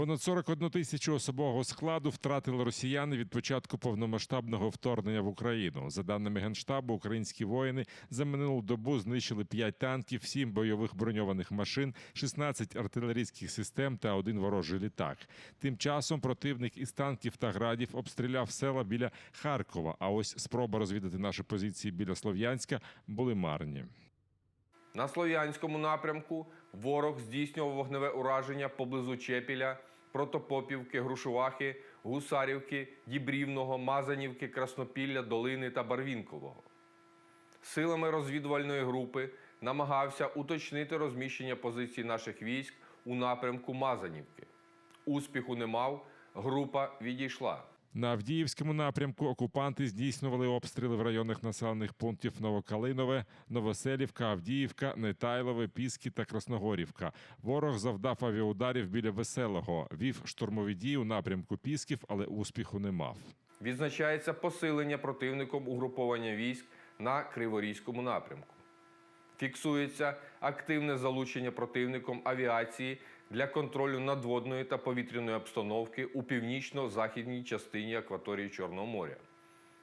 Понад 41 тисячу особового складу втратили росіяни від початку повномасштабного вторгнення в Україну. За даними генштабу, українські воїни за минулу добу знищили 5 танків, 7 бойових броньованих машин, 16 артилерійських систем та один ворожий літак. Тим часом противник із танків та градів обстріляв села біля Харкова. А ось спроба розвідати наші позиції біля Слов'янська були марні. На Слов'янському напрямку ворог здійснював вогневе ураження поблизу Чепіля, Протопопівки, Грушувахи, Гусарівки, Дібрівного, Мазанівки, Краснопілля, Долини та Барвінкового. Силами розвідувальної групи намагався уточнити розміщення позицій наших військ у напрямку Мазанівки. Успіху не мав, група відійшла. На Авдіївському напрямку окупанти здійснювали обстріли в районах населених пунктів Новокалинове, Новоселівка, Авдіївка, Нетайлове, Піски та Красногорівка. Ворог завдав авіаударів біля Веселого, вів штурмові дії у напрямку Пісків, але успіху не мав. Відзначається посилення противником угруповання військ на Криворізькому напрямку. Фіксується активне залучення противником авіації для контролю надводної та повітряної обстановки у північно-західній частині акваторії Чорного моря.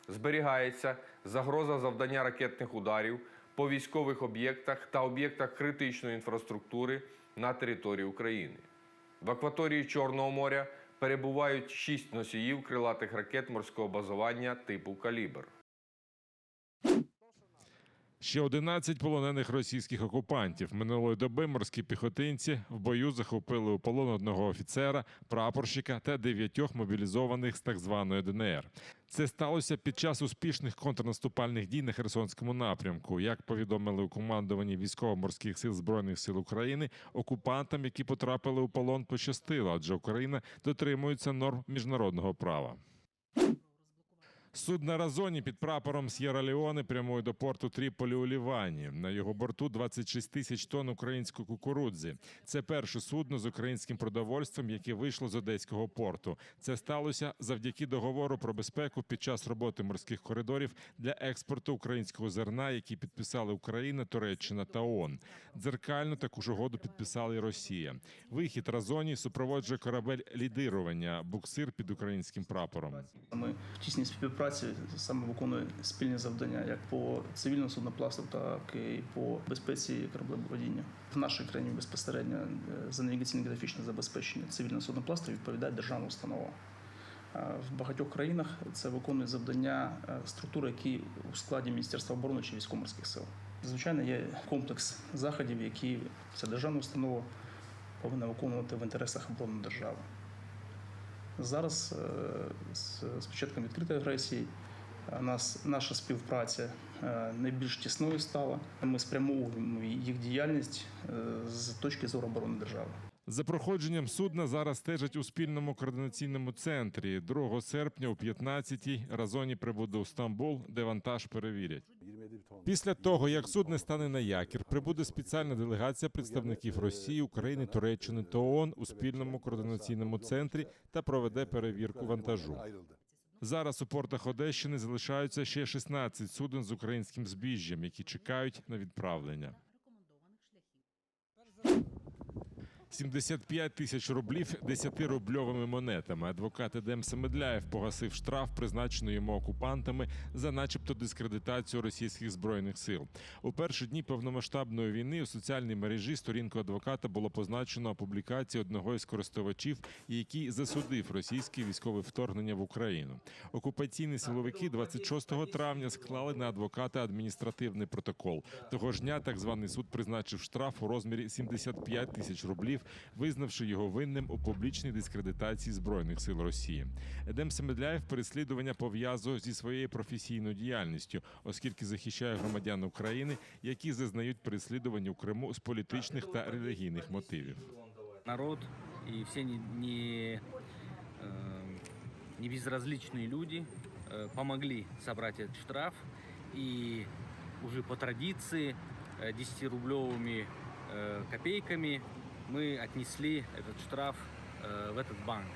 Зберігається загроза завдання ракетних ударів по військових об'єктах та об'єктах критичної інфраструктури на території України. В акваторії Чорного моря перебувають шість носіїв крилатих ракет морського базування типу Калібр. Ще 11 полонених російських окупантів минулої доби морські піхотинці в бою захопили у полон одного офіцера, прапорщика та дев'ятьох мобілізованих з так званої ДНР. Це сталося під час успішних контрнаступальних дій на Херсонському напрямку. Як повідомили у командуванні військово-морських сил збройних сил України, окупантам, які потрапили у полон, пощастило, адже Україна дотримується норм міжнародного права. Судно Разоні під прапором С'єра Леоне прямує до порту Тріполі у Лівані. На його борту 26 тисяч тонн української кукурудзи. Це перше судно з українським продовольством, яке вийшло з одеського порту. Це сталося завдяки договору про безпеку під час роботи морських коридорів для експорту українського зерна, які підписали Україна, Туреччина та ООН. Дзеркально таку ж угоду підписала і Росія. Вихід Разоні супроводжує корабель лідирування буксир під українським прапором. Ми в тісній співпраці саме виконуємо спільні завдання як по цивільному судноплавству, так і по безпеці кораблеводіння. В нашій країні безпосередньо е, за навігаційне графічне забезпечення цивільного судноплавства відповідає державна установа. В багатьох країнах це виконує завдання е, структури, які у складі Міністерства оборони чи військово-морських сил. Звичайно, є комплекс заходів, які ця державна установа повинна виконувати в інтересах оборони держави. Зараз е, з початком відкритої агресії е, нас, наша співпраця е, найбільш тісною стала. Ми спрямовуємо їх діяльність з точки зору оборони держави. За проходженням судна зараз стежать у спільному координаційному центрі. 2 серпня о 15-й Разоні прибуде у Стамбул, де вантаж перевірять. Після того, як судно стане на якір, прибуде спеціальна делегація представників Росії, України, Туреччини та ООН у спільному координаційному центрі та проведе перевірку вантажу. Зараз у портах Одещини залишаються ще 16 суден з українським збіжжям, які чекають на відправлення. 75 тисяч рублів 10-рубльовими монетами. Адвокат Едем Семедляєв погасив штраф, призначений йому окупантами за, начебто, дискредитацію російських збройних сил. У перші дні повномасштабної війни у соціальній мережі сторінку адвоката було позначено публікацію одного із користувачів, який засудив російське військове вторгнення в Україну. Окупаційні силовики 26 травня склали на адвоката адміністративний протокол. Того ж дня так званий суд призначив штраф у розмірі 75 тисяч рублів, визнавши його винним у публічній дискредитації збройних сил Росії. Едем Семедляєв переслідування пов'язує зі своєю професійною діяльністю, оскільки захищає громадян України, які зазнають переслідування у Криму з політичних та релігійних мотивів. народ и все не, не, э, не безразличные люди э, помогли собрать этот штраф. И уже по традиции э, 10-рублевыми э, копейками мы отнесли этот штраф э, в этот банк.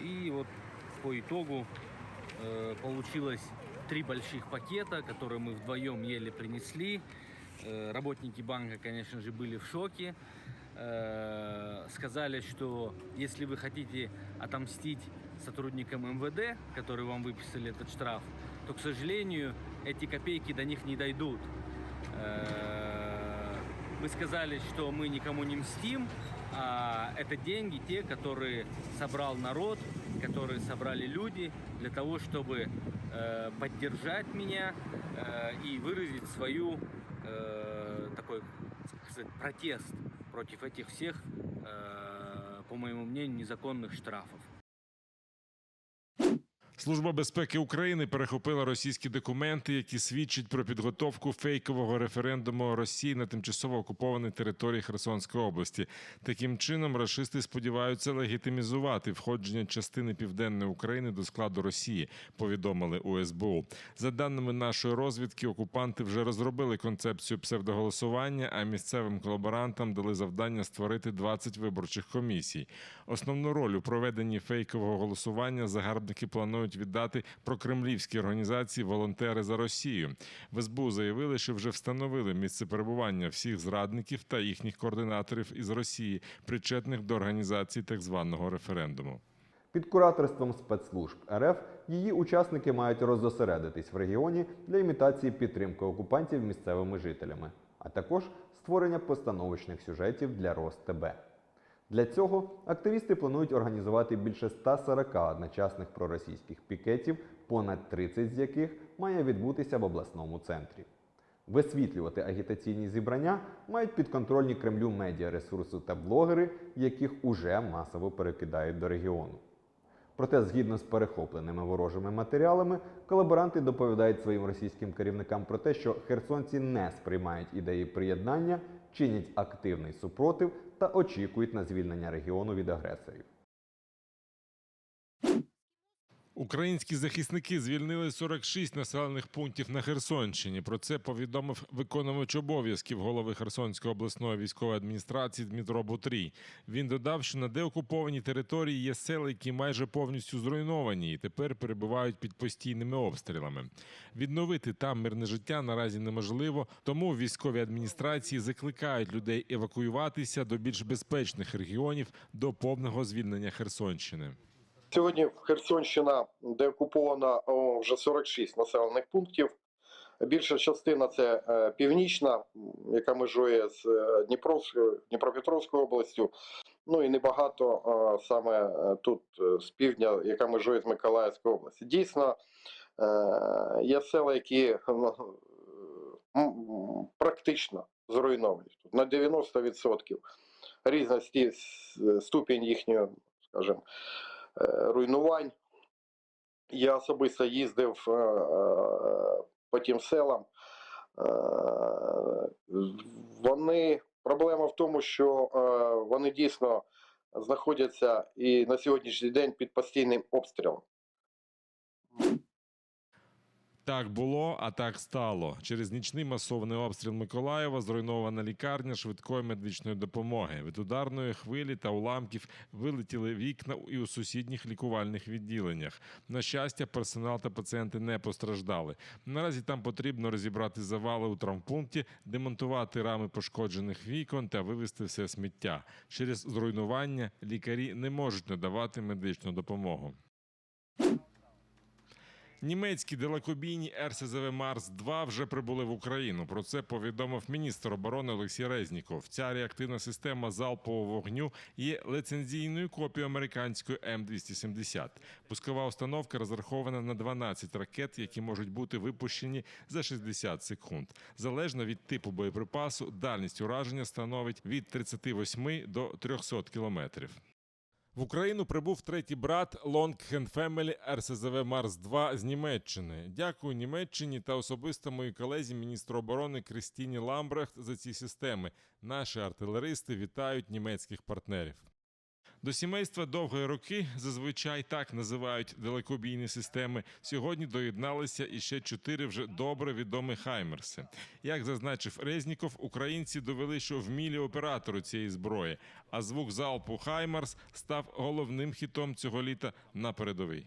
И вот по итогу э, получилось три больших пакета, которые мы вдвоем еле принесли. Э, Работники банка, конечно же, были в шоке. э, сказали, что если вы хотите отомстить сотрудникам МВД, которые вам выписали этот штраф, то, к сожалению, эти копейки до них не дойдут. Э, Вы сказали, что мы никому не мстим, а это деньги те, которые собрал народ, которые собрали люди для того, чтобы э, поддержать меня э, и выразить свою э, такой как сказать, протест против этих всех, э, по моему мнению, незаконных штрафов. Служба безпеки України перехопила російські документи, які свідчать про підготовку фейкового референдуму Росії на тимчасово окупованій території Херсонської області. Таким чином, рашисти сподіваються легітимізувати входження частини південної України до складу Росії. Повідомили у СБУ. За даними нашої розвідки, окупанти вже розробили концепцію псевдоголосування, а місцевим колаборантам дали завдання створити 20 виборчих комісій. Основну роль у проведенні фейкового голосування загарбники планують віддати прокремлівській організації Волонтери за Росію. В СБУ заявили, що вже встановили місце перебування всіх зрадників та їхніх координаторів із Росії, причетних до організації так званого референдуму. Під кураторством спецслужб РФ її учасники мають розосередитись в регіоні для імітації підтримки окупантів місцевими жителями, а також створення постановочних сюжетів для РосТБ. Для цього активісти планують організувати більше 140 одночасних проросійських пікетів, понад 30 з яких має відбутися в обласному центрі. Висвітлювати агітаційні зібрання мають підконтрольні Кремлю медіаресурси та блогери, яких уже масово перекидають до регіону. Проте, згідно з перехопленими ворожими матеріалами, колаборанти доповідають своїм російським керівникам про те, що херсонці не сприймають ідеї приєднання, чинять активний супротив та очікують на звільнення регіону від агресорів. Українські захисники звільнили 46 населених пунктів на Херсонщині. Про це повідомив виконувач обов'язків голови Херсонської обласної військової адміністрації Дмитро Бутрій. Він додав, що на деокупованій території є села, які майже повністю зруйновані, і тепер перебувають під постійними обстрілами. Відновити там мирне життя наразі неможливо, тому в військовій адміністрації закликають людей евакуюватися до більш безпечних регіонів до повного звільнення Херсонщини. Сьогодні Херсонщина, де окуповано вже 46 населених пунктів. Більша частина це е, північна, яка межує з е, Дніпровською, Дніпропетровською областю. Ну і небагато е, саме тут з півдня, яка межує з Миколаївською областю. Дійсно, є села, які ну, практично зруйновані. Тут на 90% Різності ступінь їхньої, скажімо, руйнувань. Я особисто їздив е, е, по тим селам. Е, Вони проблема в тому, що е, вони дійсно знаходяться і на сьогоднішній день під постійним обстрілом. Так було, а так стало. Через нічний масований обстріл Миколаєва зруйнована лікарня швидкої медичної допомоги. Від ударної хвилі та уламків вилетіли вікна і у сусідніх лікувальних відділеннях. На щастя, персонал та пацієнти не постраждали. Наразі там потрібно розібрати завали у травмпункті, демонтувати рами пошкоджених вікон та вивезти все сміття. Через зруйнування лікарі не можуть надавати медичну допомогу. Німецькі далекобійні РСЗВ Марс 2 вже прибули в Україну. Про це повідомив міністр оборони Олексій Резніков. Ця реактивна система залпового вогню є лицензійною копією американської М270. Пускова установка розрахована на 12 ракет, які можуть бути випущені за 60 секунд. Залежно від типу боєприпасу, дальність ураження становить від 38 до 300 кілометрів. В Україну прибув третій брат Longhen Family РСЗВ Марс 2 з Німеччини. Дякую Німеччині та особисто моїй колезі міністру оборони Крістіні Ламбрехт за ці системи. Наші артилеристи вітають німецьких партнерів. До сімейства довгої роки, зазвичай так називають далекобійні системи. Сьогодні доєдналися іще чотири вже добре відомі хаймерси. Як зазначив Резніков, українці довели, що вмілі оператори цієї зброї, а звук залпу Хаймерс став головним хітом цього літа на передовій.